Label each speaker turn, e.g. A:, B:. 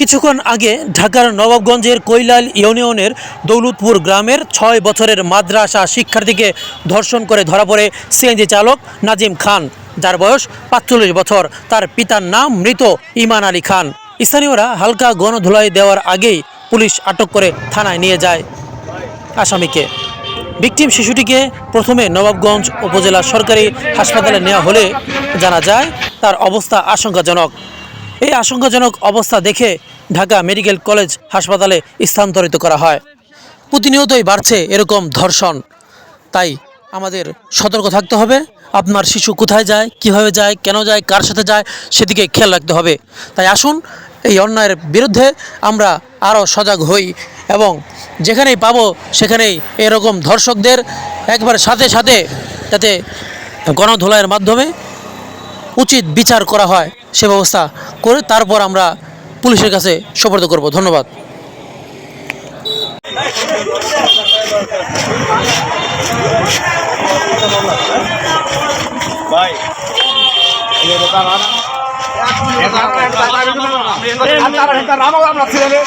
A: কিছুক্ষণ আগে ঢাকার নবাবগঞ্জের কৈলাল ইউনিয়নের দৌলতপুর গ্রামের ছয় বছরের মাদ্রাসা শিক্ষার্থীকে ধর্ষণ করে ধরা পড়ে সিএনজি চালক নাজিম খান, যার বয়স পাঁচচল্লিশ বছর। তার পিতার নাম মৃত ইমান আলী খান। স্থানীয়রা হালকা গণধুলাই দেওয়ার আগেই পুলিশ আটক করে থানায় নিয়ে যায় আসামিকে। ভিকটিম শিশুটিকে প্রথমে নবাবগঞ্জ উপজেলা সরকারি হাসপাতালে নেওয়া হলে জানা যায়, তার অবস্থা আশঙ্কাজনক। এই আশঙ্কাজনক অবস্থা দেখে ঢাকা মেডিকেল কলেজ হাসপাতালে স্থানান্তরিত করা হয়। প্রতিনিয়তই বাড়ছে এরকম ধর্ষণ। তাই আমাদের সতর্ক থাকতে হবে। আপনার শিশু কোথায় যায়, কীভাবে যায়, কেন যায়, কার সাথে যায়, সেদিকে খেয়াল রাখতে হবে। তাই আসুন, এই অন্যায়ের বিরুদ্ধে আমরা আরও সজাগ হই এবং যেখানেই পাবো সেখানেই এরকম ধর্ষকদের একবার সাথে সাথে যাতে গণধোলাইয়ের মাধ্যমে উচিত বিচার করা হয়। সে ব্যবস্থা করে তারপর আমরা পুলিশের কাছে সোপর্দ করব। ধন্যবাদ।
B: ভাই। আমরা ছেলে